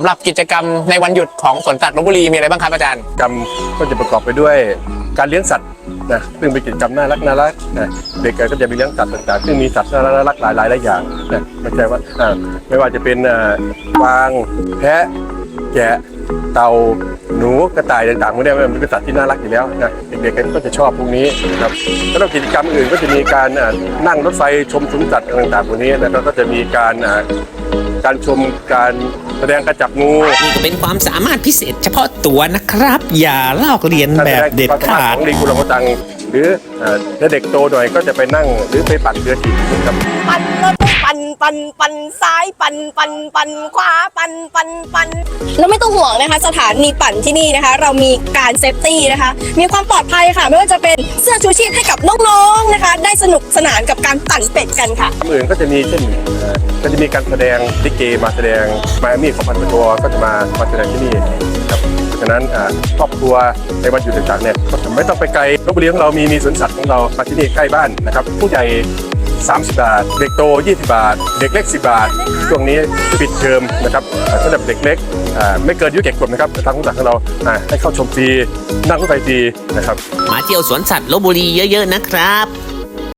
ำหรับกิจกรรมในวันหยุดของสวนสัตว์ลบบุรีมีอะไรบ้างครับอาจารย์ กรรมก็จะประกอบไปด้วยการเลี้ยงสัตว์นะซึ่งเป็นกิจกรรมน่ารักน่ารักนะเด็กก็จะมีเลี้ยงสัตว์ต่างๆ ซึ่งมีสัตว์น่ารักน่ารักหลายหลายหลายอย่างนะไม่ใช่ว่าอ่าไม่ว่าจะเป็นกวางแพะแกะเต่าหนูกระต่ายต่างๆพวกนี้มันเป็นสัตว์ที่น่ารักอยู่แล้วนะเด็กๆก็จะชอบพวกนี้นะครับแล้วกิจกรรมอื่นก็จะมีการนั่งรถไฟชมสวนสัตว์ต่างๆพวกนี้แล้วก็จะมีการการชมการ แสดงกระจับงูนี่ก็เป็นความสามารถพิเศษเฉพาะตัวนะครับ อย่าลอกเลียนแบบเด็ดควมสมรขาถดของลิงกุลังกตังหรือเอ่อถ้าเด็กโตหน่อยก็จะไปนั่งหรือไปปั่นเรือถีบครับปั่นรถ ปั่นปั่นปั่นซ้ายปั่นปั่นปั่นขวาปั่นปั่นปั่นแล้วไม่ต้องห่วงนะคะ สถานีปั่นที่นี่นะคะ เรามีการเซฟตี้นะคะ มีความปลอดภัยค่ะ ไม่ว่าจะเป็นเสื้อชูชีพให้กับน้องๆนะคะ ได้สนุกสนานกับการปั่นเป็ดกันค่ะคำอื่นก็จะมีเช่นก็จะมีการแสดงลิเกมาแสดงมามีของพันธุ์ตัวก็จะมามาแสดงที่นี่ครับฉะนั้นครอบครัวในวันหยุดต่างๆเนี่ยก็ไม่ต้องไปไกลลบบุรีของเรามีมีสวนสัตว์ของเรามาที่นี่ใกล้บ้านนะครับ ผู้ใหญ่ 30 บาท เด็กโต 20 บาท เด็กเล็ก 10 บาท ช่วงนี้ปิดเทอมนะครับสำหรับเด็กเล็กไม่เกินอายุเจ็ดขวบนะครับทางผู้จัดของเราอ่าให้เข้าชมฟรีนั่งรถไฟฟรีนะครับมาเที่ยวสวนสัตว์ลบบุรีเยอะ ๆ นะครับ